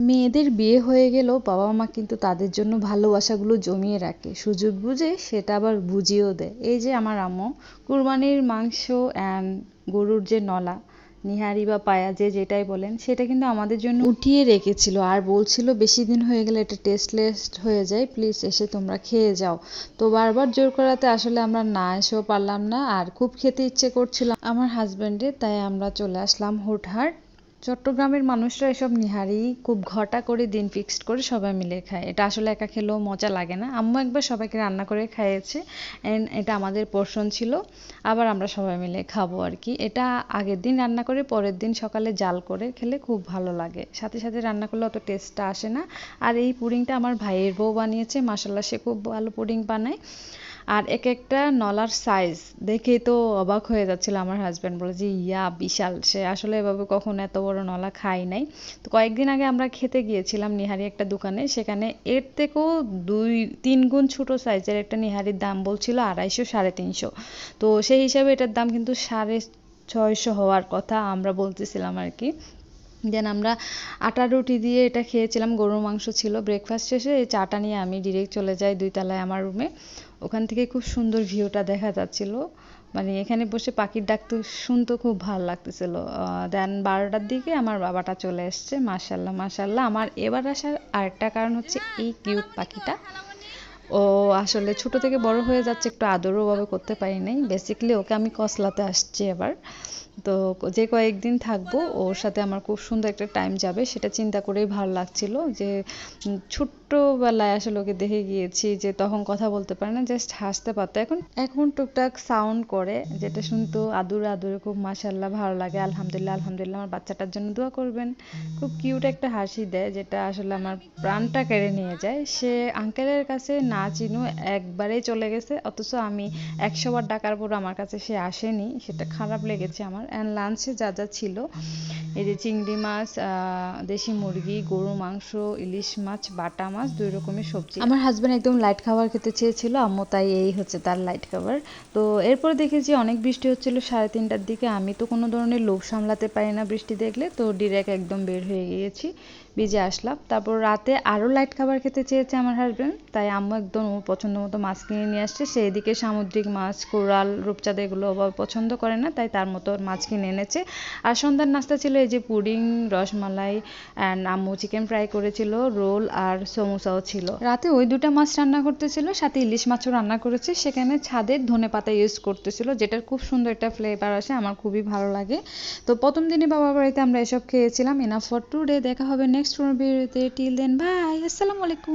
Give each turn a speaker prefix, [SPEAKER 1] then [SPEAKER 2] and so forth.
[SPEAKER 1] মেয়েদের বিয়ে হয়ে গেলেও বাবা মা কিন্তু তাদের জন্য ভালোবাসাগুলো জমিয়ে রাখে। সুযোগ বুঝে সেটা আবার বুঝিয়েও দেয়। এই যে আমার আম্মু, কুরবানির মাংস অ্যান্ড গরুর যে নলা, নিহারি বা পায়া যে যেটাই বলেন, সেটা কিন্তু আমাদের জন্য উঠিয়ে রেখেছিল। আর বলছিল, বেশি দিন হয়ে গেলে এটা টেস্টলেস হয়ে যায় প্লিজ এসে তোমরা খেয়ে যাও। তো বারবার জোর করাতে আসলে আমরা না এসেও পারলাম না, আর খুব খেতে ইচ্ছে করছিল আমার হাজব্যান্ডের তাই আমরা চলে আসলাম হুটহাট। চট্টগ্রামের মানুষরা এসব নিহারি খুব ঘটা করে দিন ফিক্সড করে সবাই মিলে খায়। এটা আসলে একা খেলেও মজা লাগে না। আম্মু একবার সবাইকে রান্না করে খাইয়েছে অ্যান্ড এটা আমাদের পোর্শন ছিল। আবার আমরা সবাই মিলে খাব আর কি। এটা আগের দিন রান্না করে, পরের দিন সকালে জাল করে খেলে খুব ভালো লাগে। সাথে সাথে রান্না করলে অত টেস্টটা আসে না। আর এই পুডিংটা আমার ভাইয়ের বউ বানিয়েছে। মাসাল্লাহ সে খুব ভালো পুডিং বানায়। আর এক একটা নলার সাইজ দেখেই তো অবাক হয়ে যাচ্ছিল আমার হাজব্যান্ড বলে যে, ইয়া, বিশাল। সে আসলে এভাবে কখনো এত বড় নলা খাই নাই। তো কয়েকদিন আগে আমরা খেতে গিয়েছিলাম নিহারি একটা দোকানে। সেখানে এর থেকেও দুই, তিন গুণ ছোট সাইজের একটা নিহারির দাম বলছিল আড়াইশো, সাড়ে তিনশো। তো সেই হিসাবে এটার দাম কিন্তু সাড়ে ছয়শো হওয়ার কথা আমরা বলতেছিলাম আর কি। দেন আমরা আটা রুটি দিয়ে এটা খেয়েছিলাম, গরুর মাংস ছিল। ব্রেকফাস্ট শেষে এই চাটা নিয়ে আমি ডিরেক্ট চলে যাই দুই তলায় আমার রুমে ওখান থেকে খুব সুন্দর ভিউটা দেখা যাচ্ছিল। মানে এখানে বসে পাখির ডাক তো শুনতে খুব ভালো লাগতেছিল। দেন বারোটার দিকে আমার বাবাটা চলে এসছে মাসাল্লাহ মাসাল্লাহ আমার এবার আসার আরেকটা কারণ হচ্ছে এই কিউট পাখিটা। ও আসলে ছোট থেকে বড় হয়ে যাচ্ছে, একটু আদরও ভাবে করতে পারি নাই। বেসিক্যালি ওকে আমি কসলাতে আসছি এবার। তো যে কয়েকদিন থাকব, ওর সাথে আমার খুব সুন্দর একটা টাইম যাবে, সেটা চিন্তা করেই ভালো লাগছিল যে ছোট্টবেলায় আসলে ওকে দেখে গিয়েছি যে তখন কথা বলতে পারে না জাস্ট হাসতে পারতো। এখন এখন টুকটাক সাউন্ড করে, যেটা শুনতো আদুরে আদুরে খুব মাসাল্লাহ ভালো লাগে। আলহামদুলিল্লাহ আলহামদুলিল্লাহ, আমার বাচ্চাটার জন্য দোয়া করবেন। খুব কিউট একটা হাসি দেয়, যেটা আসলে আমার প্রাণটা কেড়ে নিয়ে যায়। সে আঙ্কেলের কাছে না চিনু একবারেই চলে গেছে, অথচ আমি একশোবার ডাকার পর আমার কাছে সে আসেনি, সেটা খারাপ লেগেছে আমার। অ্যান্ড লাঞ্চে যা যা ছিল। এই যে চিংড়ি মাছ দেশি মুরগি গরু মাংস, ইলিশ মাছ, বাটা মাছ, দুই রকমের সবজি। আমার হাজব্যান্ড একদম লাইট খাবার খেতে চেয়েছিল, আম্মু তাই এই হচ্ছে তার লাইট খাবার। তো এরপর দেখেছি অনেক বৃষ্টি হচ্ছিল সাড়ে তিনটার দিকে, আমি তো কোনো ধরনের লোভ সামলাতে পারি না বৃষ্টি দেখলে, তো ডিরেক্ট একদম বের হয়ে গিয়েছি, ভিজে আসলাম। তারপর রাতে আরও লাইট খাবার খেতে চেয়েছে আমার হাজব্যান্ড তাই আম্মু একদম ওর পছন্দ মতো মাছ কিনে নিয়ে আসছে। সেই দিকে সামুদ্রিক মাছ, কোরাল, রূপচাঁদ এগুলো পছন্দ করে না, তাই তার মতো মাছ কিনে এনেছে। আর সন্ধ্যার নাস্তা ছিল এই যে পুডিং, রসমালাই অ্যান্ড আম্মু চিকেন ফ্রাই করেছিল, রোল আর সমোসাও ছিল। রাতে ওই দুটা মাছ রান্না করতেছিল, সাথে ইলিশ মাছও রান্না করেছে। সেখানে ছাদের ধনে পাতা ইউজ করতেছিল, যেটার খুব সুন্দর একটা ফ্লেভার আসে, আমার খুবই ভালো লাগে। তো প্রথম দিনে বাবার বাড়িতে আমরা এসব খেয়েছিলাম। এনাফ ফর টুডে দেখা হবে নেক্সট কোনো টিল দেন বাই আসসালামু আলাইকুম।